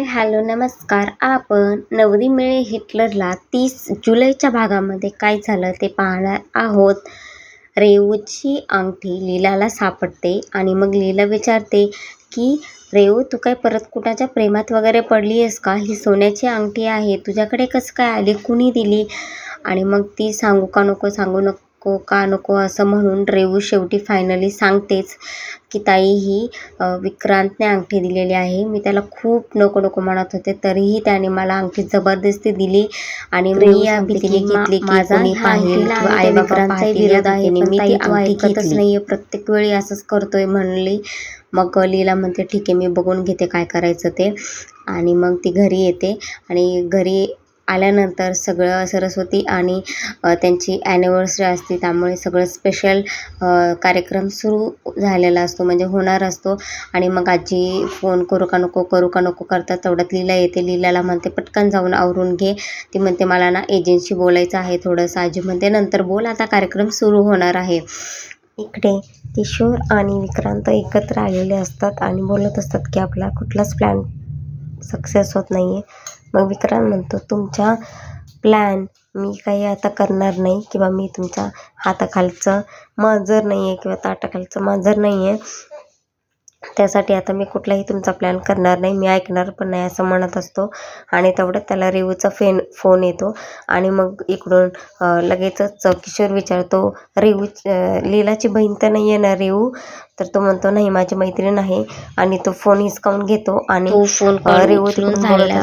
Hi hello नमस्कार. आपण नवरी मिळे हिटलरला तीस जुलैच्या भागामध्ये काय झालं ते पाहणार आहोत. रेवूची अंगठी लीलाला सापडते आणि मग लीला विचारते की रेवू तू काय परत कुणाच्या प्रेमात वगैरे पडली आहेस का? ही सोन्याची अंगठी आहे. तुझ्याकडे कसं काय आली? कुणी दिली? आणि मग ती सांगू का नको सांगू नको का नको असं म्हणून रेवू शेवटी फायनली सांगतेच की ताई ही विक्रांतने अंगठी दिलेली आहे. मी त्याला खूप नको नको म्हणत होते तरीही त्याने मला अंगठी जबरदस्ती दिली आणि मी या भीतीने घेतली की माझा कोणी पाहिल आई विक्रांतचा विरोध आहे, मी ती अंगठी नाहीये प्रत्येक वेळी असंच करतोय म्हणली. मग लीला म्हणते ठीक आहे मी बघून घेते काय करायचं ते. आणि मग ती घरी येते आणि घरी आल्यानंतर सगळं सरस्वती आणि त्यांची ॲनिव्हर्सरी असते. त्यामुळे सगळं स्पेशल कार्यक्रम सुरू झालेला असतो. म्हणजे होणार असतो. आणि मग आजी फोन करू का नको करू का नको करतात. तेवढ्यात लीला येते. लीलाला म्हणते पटकन जाऊन आवरून घे. ती म्हणते मला ना एजन्सी बोलायचं आहे थोडंसं. आजी म्हणते नंतर बोल. आता कार्यक्रम सुरू होणार आहे. इकडे किशोर आणि विक्रांत एकत्र आलेले असतात आणि बोलत असतात की आपला कुठलाच प्लॅन सक्सेस होत नाही आहे मग विक्रांत म्हणतो तुमच्या प्लॅन मी काही आता करणार नाही किंवा मी तुमच्या हाताखालचं मांजर नाही आहे किंवा ताटाखालचं मांजर नाही आहे त्यासाठी आता मी कुठलाही तुमचा प्लॅन करणार नाही. मी ऐकणार पण नाही असं म्हणत असतो. आणि तेवढ्यात त्याला रेवूचा फेन फोन येतो. आणि मग इकडून लगेचच किशोर विचारतो रेवू लीलाची बहीण तर नाही आहे ना रेवू? तर तो म्हणतो नाही माझी मैत्रीण आहे आणि तो फोन हिसकावून घेतो आणि तो फोन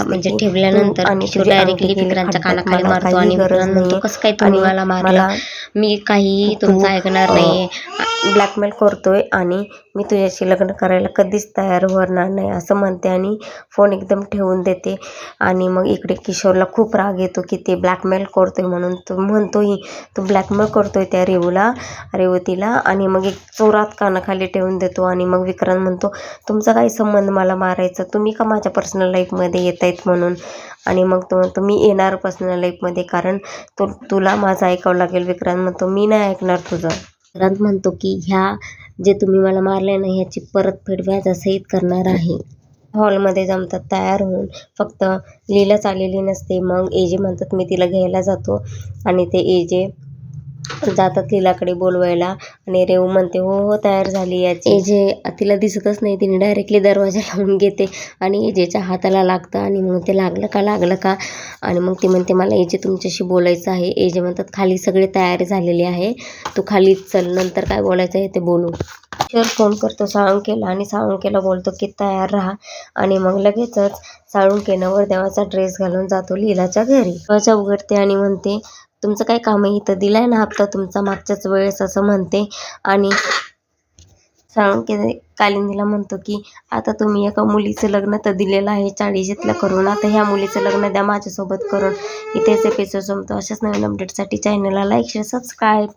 म्हणजे ठेवल्यानंतर तू आणि डायरेक्टली कानाखाली मारतो म्हणतो. कसं काय तुम्ही मला मारलं? मी काही तुमचं ऐकणार अ, नाहीये. ब्लॅकमेल करतोय आणि मी तुझ्याशी लग्न करायला कधीच तयार होणार नाही असं म्हणते आणि फोन एकदम ठेवून देते. आणि मग इकडे किशोरला खूप राग येतो की ते ब्लॅकमेल करतोय म्हणून. तो म्हणतोही तो ब्लॅकमेल करतोय त्या रेवूला रेवतीला आणि मग एक चोरात कानाखाली ठेवून देतो आणि मग विक्रांत म्हणतो तुमचा काही संबंध मला मारायचा? तुम्ही का माझ्या पर्सनल लाईफमध्ये येत आहेत म्हणून? आणि मग तो म्हणतो मी येणार पर्सनल लाईफमध्ये कारण तो तुला माझं ऐकावं लागेल. विक्रांत म्हणतो मी नाही ऐकणार तुझं. विक्रांत म्हणतो की ह्या जे तुम्ही मला मारले ना ह्याची परतफेड व्याजासहित करणार आहे. हॉलमध्ये जमतात तयार होऊन फक्त लीलाच आलेली नसते. मग एजे म्हणतात मी तिला घ्यायला जातो. आणि ते एजे जातात लीलाकडे बोलवायला आणि रेवू म्हणते हो हो तयार झाली याची. एजे तिला दिसतच नाही तिने डायरेक्टली दरवाजा लावून घेते आणि एजेच्या हाताला लागतं आणि मग ते लागलं का लागलं का? आणि मग ती म्हणते मला एजे तुमच्याशी बोलायचं आहे एजे म्हणतात खाली सगळी तयारी झालेली आहे तू खाली चल नंतर काय बोलायचं आहे ते बोलू. किशोर फोन करतो साळुंकेला आणि साळुंकेला बोलतो की तयार राहा. आणि मग लगेचच साळुंकेनं वरदेवाचा ड्रेस घालून जातो लीलाच्या घरी. दरवाजा उघडते आणि म्हणते तुमचं काय काम आहे इथं दिलाय ना हप्ता तुमचा मागच्याच वेळेस असं म्हणते. आणि सांग की कालिंदीला म्हणतो की आता तुम्ही एका मुलीचं लग्न तर दिलेलं आहे चाळीशीतलं करून आता ह्या मुलीचं लग्न द्या माझ्यासोबत करून. इथेच एपिसोड संपतो. अशाच नवीन अपडेटसाठी चॅनलला लाईक शेअर सबस्क्राईब